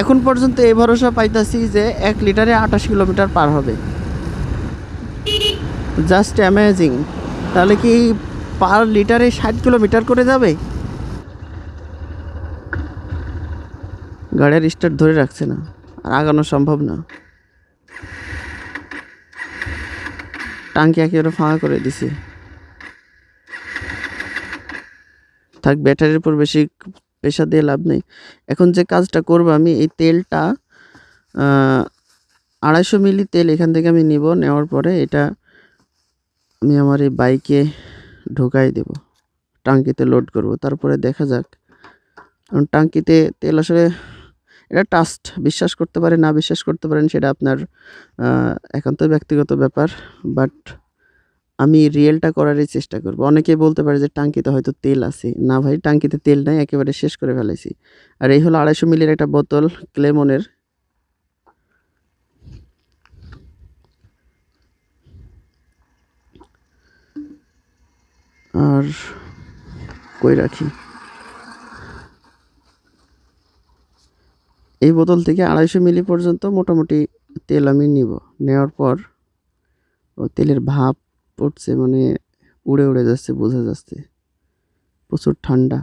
এখন পর্যন্ত এই ভরসা পাইতাছি যে এক লিটারে আঠাশ কিলোমিটার পার হবে। জাস্ট অ্যামেজিং তাহলে কি পার লিটারে ষাট কিলোমিটার করে যাবে? গাড়ির স্টার্ট ধরে রাখছে না, আর আগানো সম্ভব না। টাঙ্কি একেবারে ফাঁকা করে দিছে। থাক ব্যাটারির উপর বেশি পেশা দিয়ে লাভ নেই। এখন যে কাজটা করব আমি, এই তেলটা আড়াইশো মিলি তেল এখান থেকে আমি নিব, নেওয়ার পরে এটা আমি আমার এই বাইকে ঢোকাই দেব, টাঙ্কিতে লোড করব। তারপরে দেখা যাক। কারণ টাঙ্কিতে তেল আসলে এটা টাস্ট বিশ্বাস করতে পারে না বিশ্বাস করতে পারেন সেটা আপনার একান্ত ব্যক্তিগত ব্যাপার। বাট আমি রিয়েলটা করারই চেষ্টা করব। অনেকে বলতে পারে যে টাঙ্কিতে হয়তো তেল আছে। না ভাই, টাঙ্কিতে তেল নাই, একেবারে শেষ করে ফেলাইছি। আর এই হলো আড়াইশো মিলির একটা বোতল ক্লেমনের। আর কই রাখি? এই বোতল থেকে আড়াইশো মিলি পর্যন্ত মোটামুটি তেল আমি নিব। নেওয়ার পর ও তেলের ভাপ পড়ছে মানে উড়ে উড়ে যাচ্ছে, বোঝা যাচ্ছে। প্রচুর ঠান্ডা।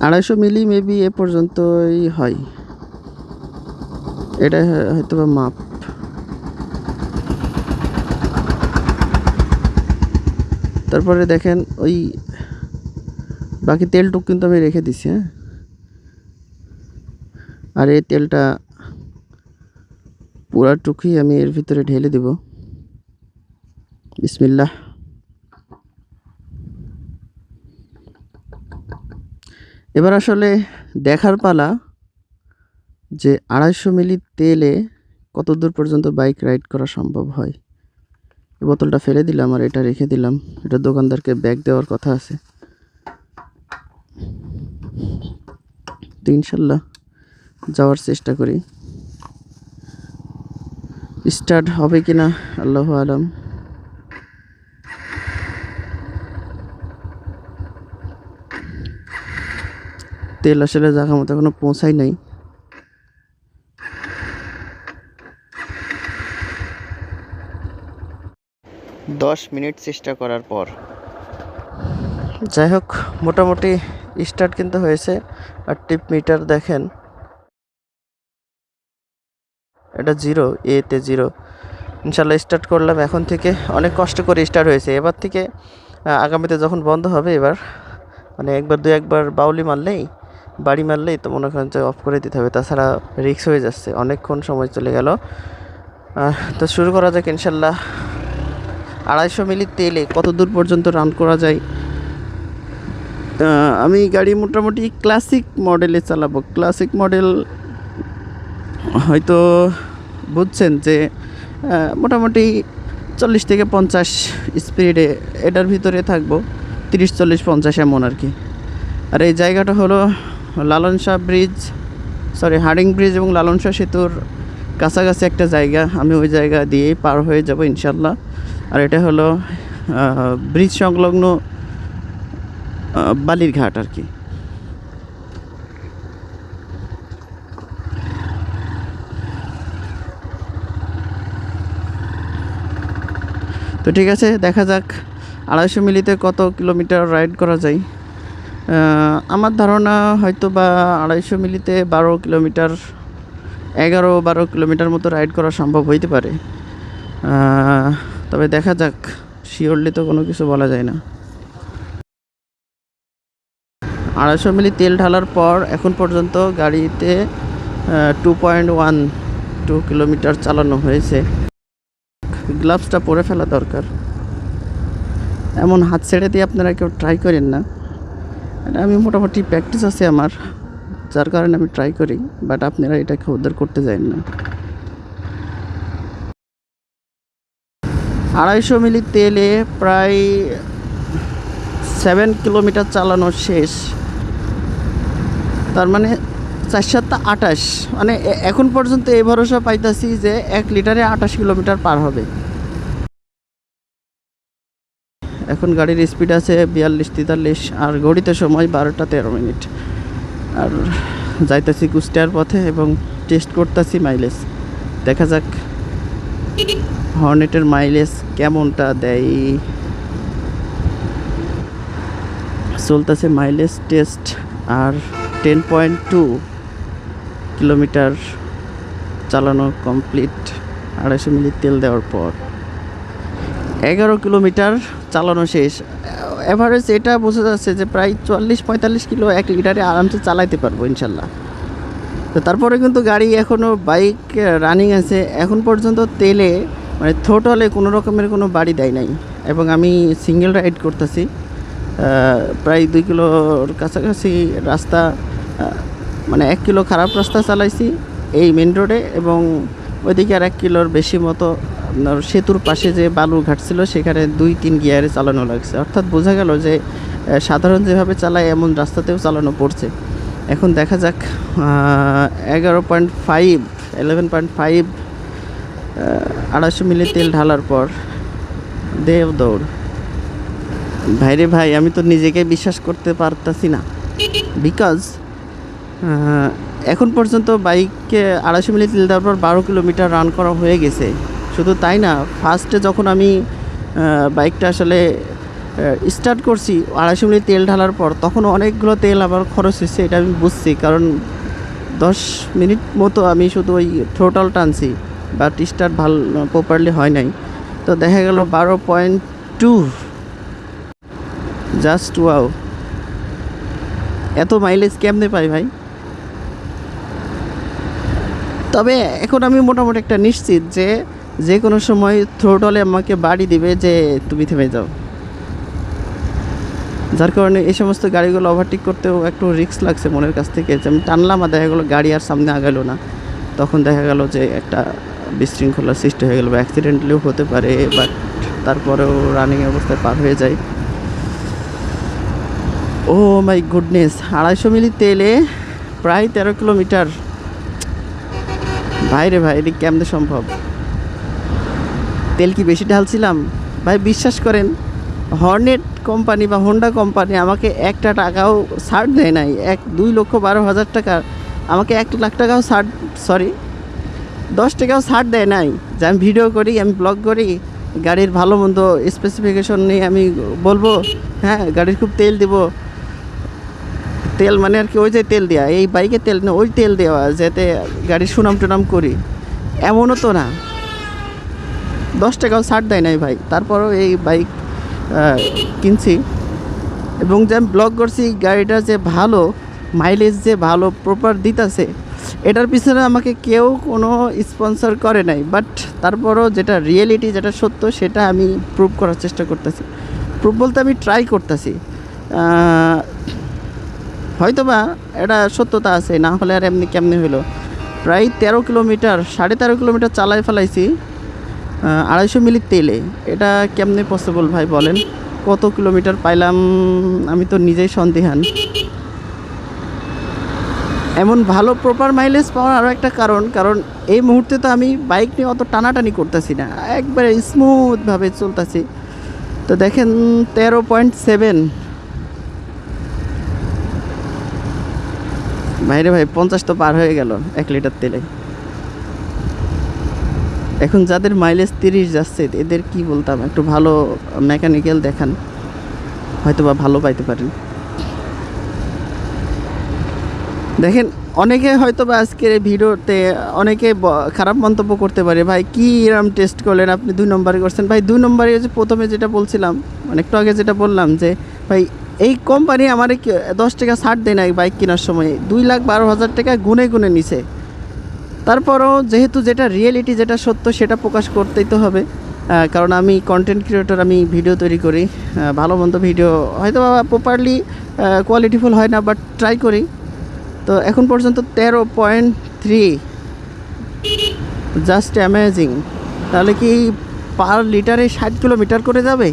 আড়াইশো মিলি মেবি এ পর্যন্তই হয়। এটা হয়তো মাপ। তারপরে দেখেন ওই বাকি তেলটুক কিন্তু আমি রেখে দিছি হ্যাঁ? আর এই তেলটা পুরাটুকুই আমি এর ভিতরে ঢেলে দিব। বিসমিল্লাহ। এবার আসলে দেখার পালা যে আড়াইশো মিলি তেলে কত দূর পর্যন্ত বাইক রাইড করা সম্ভব হয়। এই বোতলটা ফেলে দিলাম আর এটা রেখে দিলাম। এটা দোকানদারকে ব্যাগ দেওয়ার কথা আছে। তো ইনশাল্লাহ যাওয়ার চেষ্টা করি। স্টার্ট হবে কি না আল্লাহ আলম। তেল আসলে জায়গা মতো এখনও পৌঁছাই নাই। দশ মিনিট চেষ্টা করার পর। যাই হোক মোটামুটি স্টার্ট কিন্তু হয়েছে। আর টিপ মিটার দেখেন। এটা জিরো এতে জিরো। ইনশাল্লাহ স্টার্ট করলাম। এখন থেকে অনেক কষ্ট করে স্টার্ট হয়েছে। এবার থেকে আগামীতে যখন বন্ধ হবে এবার মানে একবার দু একবার বাউলি মারলেই, বাড়ি মারলেই তো মনে করেন যে অফ করে দিতে হবে। তাছাড়া রিক্স হয়ে যাচ্ছে। অনেকক্ষণ সময় চলে গেল। তো শুরু করা যাক ইনশাল্লাহ আড়াইশো মিলি তেলে কত দূর পর্যন্ত রান করা যায়? আমি গাড়ি মোটামুটি ক্লাসিক মডেলে চালাবো। ক্লাসিক মডেল হয়তো বুঝছেন যে মোটামুটি চল্লিশ থেকে পঞ্চাশ স্পিডে এটার ভিতরে থাকব, তিরিশ, চল্লিশ, পঞ্চাশ এমন আর কি। আর এই জায়গাটা হলো Lalon Shah bridge sorry Harding bridge এবং লালন শাহ সেতুর কাছাকাছি একটা জায়গা। আমি ওই জায়গা দিয়েই পার হয়ে যাব ইনশাল্লাহ আর এটা হলো ব্রিজ সংলগ্ন বালির ঘাট আর কি। তো ঠিক আছে, দেখা যাক। আড়াইশো মিলিতে কত কিলোমিটার রাইড করা যায়। আমার ধারণা হয়তো বা আড়াইশো মিলিতে বারো কিলোমিটার, এগারো বারো কিলোমিটার মতো রাইড করা সম্ভব হইতে পারে। তবে দেখা যাক, শিওরলি তো কোনো কিছু বলা যায় না। আড়াইশো মিলি তেল ঢালার পর এখন পর্যন্ত গাড়িতে two point one two kilometre চালানো হয়েছে। গ্লাভসটা পরে ফেলা দরকার। এমন হাত ছেড়ে দিয়ে আপনারা কেউ ট্রাই করেন না। এটা আমি মোটামুটি প্র্যাকটিস আছে আমার, যার কারণে আমি ট্রাই করি বাট আপনারা এটাকে উদ্ধার করতে যান না। আড়াইশো মিলি তেলে প্রায় সেভেন কিলোমিটার চালানো শেষ। তার মানে চার সাতটা আটাশ মানে এখন পর্যন্ত এই ভরসা পাইতাছি যে এক লিটারে আটাশ কিলোমিটার পার হবে। এখন গাড়ির স্পিড আছে বিয়াল্লিশ, তেতাল্লিশ, আর ঘড়িতে সময় বারোটা তেরো মিনিট। আর যাইতেছি কুষ্টিয়ার পথে এবং টেস্ট করতেছি মাইলেজ দেখা যাক হর্নেটের মাইলেজ কেমনটা দেয়। চলতেছে মাইলেজ টেস্ট আর টেন পয়েন্ট টু কিলোমিটার চালানো কমপ্লিট আড়াইশো মিলি তেল দেওয়ার পর। এগারো কিলোমিটার চালানো শেষ। এভারেজ এটা বোঝা যাচ্ছে যে প্রায় চুয়াল্লিশ পঁয়তাল্লিশ কিলো এক লিটারে আরামসে চালাইতে পারব ইনশাল্লাহ। তো তারপরে কিন্তু গাড়ি এখনও বাইক রানিং আছে। এখন পর্যন্ত তেলে মানে থ্রোটলে কোনো রকমের কোনো বাড়ি দেয় নাই। এবং আমি সিঙ্গেল রাইড করতেছি। প্রায় দুই কিলোর কাছাকাছি রাস্তা মানে এক কিলো খারাপ রাস্তা চালাইছি এই মেন রোডে এবং ওইদিকে আর এক কিলোর বেশি মতো আপনার সেতুর পাশে যে বালু ঘাট ছিল, সেখানে দুই, তিন গিয়ারে চালানো লাগছে। অর্থাৎ বোঝা গেল যে সাধারণ যেভাবে চালায়, এমন রাস্তাতেও চালানো পড়ছে। এখন দেখা যাক এগারো point five eleven point five আড়াইশো মিলি তেল ঢালার পর দেব দৌড় ভাইরে ভাই, আমি তো নিজেকে বিশ্বাস করতে পারতাছি না। বিকজ এখন পর্যন্ত বাইকে আড়াইশো মিলি তেল দেওয়ার পর বারো কিলোমিটার রান করা হয়ে গেছে। শুধু তাই না ফার্স্টে যখন আমি বাইকটা আসলে স্টার্ট করছি আড়াইশো মিলি তেল ঢালার পর তখন অনেকগুলো তেল আবার খরচ হয়েছে, এটা আমি বুঝছি। কারণ দশ মিনিট মতো আমি শুধু ওই থ্রোটল টানছি বাট স্টার্ট ভালো প্রপারলি হয় নাই। তো দেখা গেল বারো পয়েন্ট টু জাস্ট ওয়াও। এত মাইলেজ কেমনে পাই ভাই? তবে এখন আমি মোটামুটি একটা নিশ্চিত যে যে কোনো সময় থ্রোটলে আমাকে বাড়ি দিবে যে তুমি থেমে যাও। যার কারণে এই সমস্ত গাড়িগুলো ওভারটেক করতেও একটু রিস্ক লাগছে মনের কাছ থেকে। যে আমি টানলাম আর দেখা গেলো গাড়ি আর সামনে আগালো না। তখন দেখা গেল যে একটা বিশৃঙ্খলার সৃষ্টি হয়ে গেলো বা অ্যাক্সিডেন্টলিও হতে পারে বাট তারপরেও রানিং অবস্থায় পার হয়ে যায় ও মাই গুডনেস, আড়াইশো মিলি তেলে প্রায় তেরো কিলোমিটার। ভাইরে ভাই, এদিক কেমনে সম্ভব? তেল কি বেশি ঢালছিলাম? ভাই, বিশ্বাস করেন, হর্নেট কোম্পানি বা হোন্ডা কোম্পানি আমাকে একটা টাকাও ছাড় দেয় নাই। এক, দুই লক্ষ বারো হাজার টাকা, আমাকে এক লাখ টাকাও ছাড় সরি দশ টাকাও ছাড় দেয় নাই। যে আমি ভিডিও করি, আমি ব্লগ করি, গাড়ির ভালো মন্দ স্পেসিফিকেশন নিয়ে আমি বলব হ্যাঁ গাড়ির খুব তেল দিব। তেল মানে আর কি ওই যে তেল দেওয়া এই বাইকে তেল না, ওই তেল দেওয়া যাতে গাড়ির সুনাম টুনাম করি। এমনও তো না। দশ টাকাও ছাড় দেয় নাই ভাই। তারপরও এই বাইক কিনছি। এবং যে আমি ব্লগ করছি, গাড়িটা যে ভালো মাইলেজ যে ভালো প্রপার দিতেছে, এটার পিছনে আমাকে কেউ কোনো স্পন্সর করে নাই। বাট তারপরও যেটা রিয়েলিটি যেটা সত্য, সেটা আমি প্রুভ করার চেষ্টা করতেছি। প্রুভ বলতে আমি ট্রাই করতেছি। হয়তোবা এটা সত্যতা আছে, না হলে আর এমনি কেমনি হলো প্রায় তেরো কিলোমিটার, সাড়ে তেরো কিলোমিটার চালাই ফেলাইছি আড়াইশো মিলি তেলে। এটা কেমনে পসিবল ভাই বলেন? কত কিলোমিটার পাইলাম আমি তো নিজেই সন্দেহান। এমন ভালো প্রপার মাইলেজ পাওয়ার আরও একটা কারণ কারণ এই মুহূর্তে তো আমি বাইক নিয়ে অত টানাটানি করতেছি না, একবারে স্মুথভাবে চলতেছি। তো দেখেন তেরো পয়েন্ট সেভেন ভাইরে ভাই, পঞ্চাশ তো পার হয়ে গেল এক লিটার তেলে। এখন যাদের মাইলেজ তিরিশ যাচ্ছে, এদের কি বলতাম? একটু ভালো মেকানিক্যাল দেখান। হয়তো বা ভালো পাইতে পারেন। দেখেন, অনেকে হয়তো বা আজকের এই ভিডিওতে অনেকে খারাপ মন্তব্য করতে পারে, ভাই, কি এরম টেস্ট করলেন? আপনি দুই নম্বরে করছেন। ভাই, দুই নম্বরে যে প্রথমে যেটা বলছিলাম মানে একটু আগে যেটা বললাম যে, ভাই এই কোম্পানি আমার দশ টাকা ছাড় দেয় না বাইক কেনার সময়? দুই লাখ বারো হাজার টাকা গুনে গুনে নিছে। তারপরও যেহেতু যেটা রিয়েলিটি যেটা সত্য, সেটা প্রকাশ করতেই তো হবে। কারণ আমি কন্টেন্ট ক্রিয়েটর আমি ভিডিও তৈরি করি। ভালো মন্দ ভিডিও হয়তো প্রপারলি কোয়ালিটিফুল হয় না বাট ট্রাই করি। তো এখন পর্যন্ত তেরো পয়েন্ট থ্রি জাস্ট অ্যামেজিং তাহলে কি পার লিটারে ষাট কিলোমিটার করে যাবে?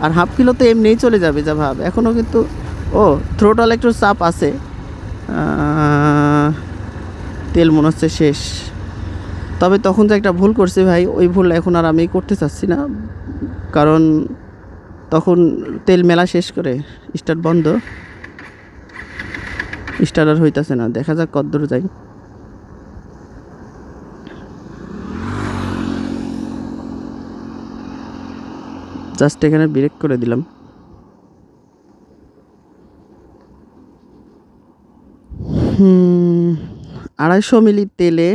আর হাফ কিলো তো এমনিই চলে যাবে যা ভাব। এখনও কিন্তু, ও থ্রোটল একটু চাপ আছে। তেল মনে হচ্ছে শেষ। তবে তখন যে একটা ভুল করছি ভাই, ওই ভুল এখন আর আমি করতে চাচ্ছি না। কারণ তখন তেল মেলা শেষ করে, স্টার্ট বন্ধ। স্টার্ট আর হইতাছে না, দেখা যাক কদ্দূর যাই। জাস্ট এখানে ব্রেক করে দিলাম। আড়াইশো মিলি তেলে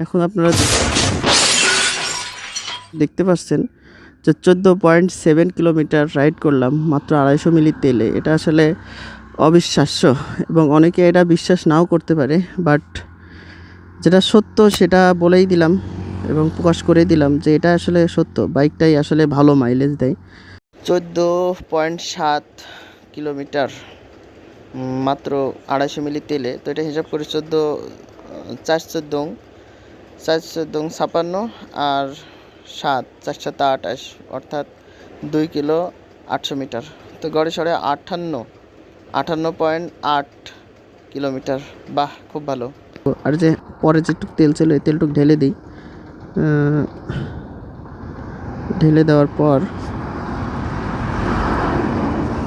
এখন আপনারা দেখতে পাচ্ছেন যে চোদ্দ পয়েন্ট সেভেন কিলোমিটার রাইড করলাম মাত্র আড়াইশো মিলি তেলে। এটা আসলে অবিশ্বাস্য এবং অনেকে এটা বিশ্বাস নাও করতে পারে, বাট যেটা সত্য সেটা বলেই দিলাম। এবং প্রকাশ করে দিলাম যে এটা আসলে সত্য। বাইকটাই আসলে ভালো মাইলেজ দেয়। চোদ্দ পয়েন্ট সাত কিলোমিটার মাত্র আড়াইশো মিলি তেলে। তো এটা হিসাব করে চোদ্দ চার চোদ্দ চার চোদ্দ ছাপান্ন আর সাত চার সাত আঠাশ অর্থাৎ দুই কিলো আটশো মিটার। তো গড়ে সরে আটান্ন আটান্ন পয়েন্ট আট কিলোমিটার। বাহ খুব ভালো। আর যে পরে যেটুক তেল ছিল এই তেলটুক ঢেলে দিই। ঢেলে দেওয়ার পর,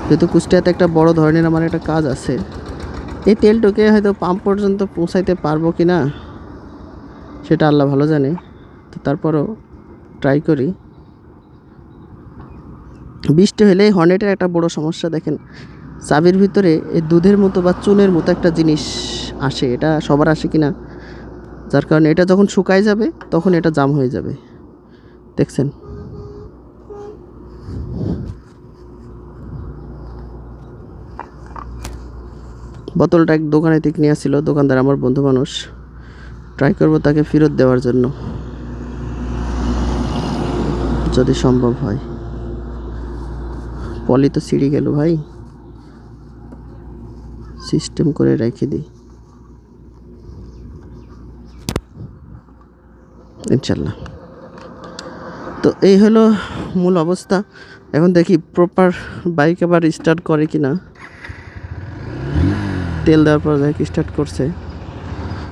যেহেতু কুষ্টিয়াতে একটা বড় ধরনের আমার একটা কাজ আছে, এই তেলটুকে হয়তো পাম্প পর্যন্ত পৌঁছাইতে পারব কি না সেটা আল্লাহ ভালো জানে। তো তারপরও ট্রাই করি। বৃষ্টি হলে হর্নেটের একটা বড় সমস্যা দেখেন, চাবির ভিতরে এই দুধের মতো বা চুনের মতো একটা জিনিস আসে, এটা সবার আসে কি না যার কারণে এটা যখন শুকায় যাবে, তখন এটা জাম হয়ে যাবে। দেখছেন? বোতলটা এক দোকানে থেকে নিয়ে আসছিল, দোকানদার আমার বন্ধু মানুষ। ট্রাই করব তাকে ফেরত দেওয়ার জন্য। যদি সম্ভব হয়। পলি তো সিঁড়ি গেল ভাই। সিস্টেম করে রেখে দিই। ইনশাল্লাহ। তো এই হলো মূল অবস্থা। এখন দেখি প্রপার বাইক আবার স্টার্ট করে কি না তেল দেওয়ার পর বাইক স্টার্ট করছে।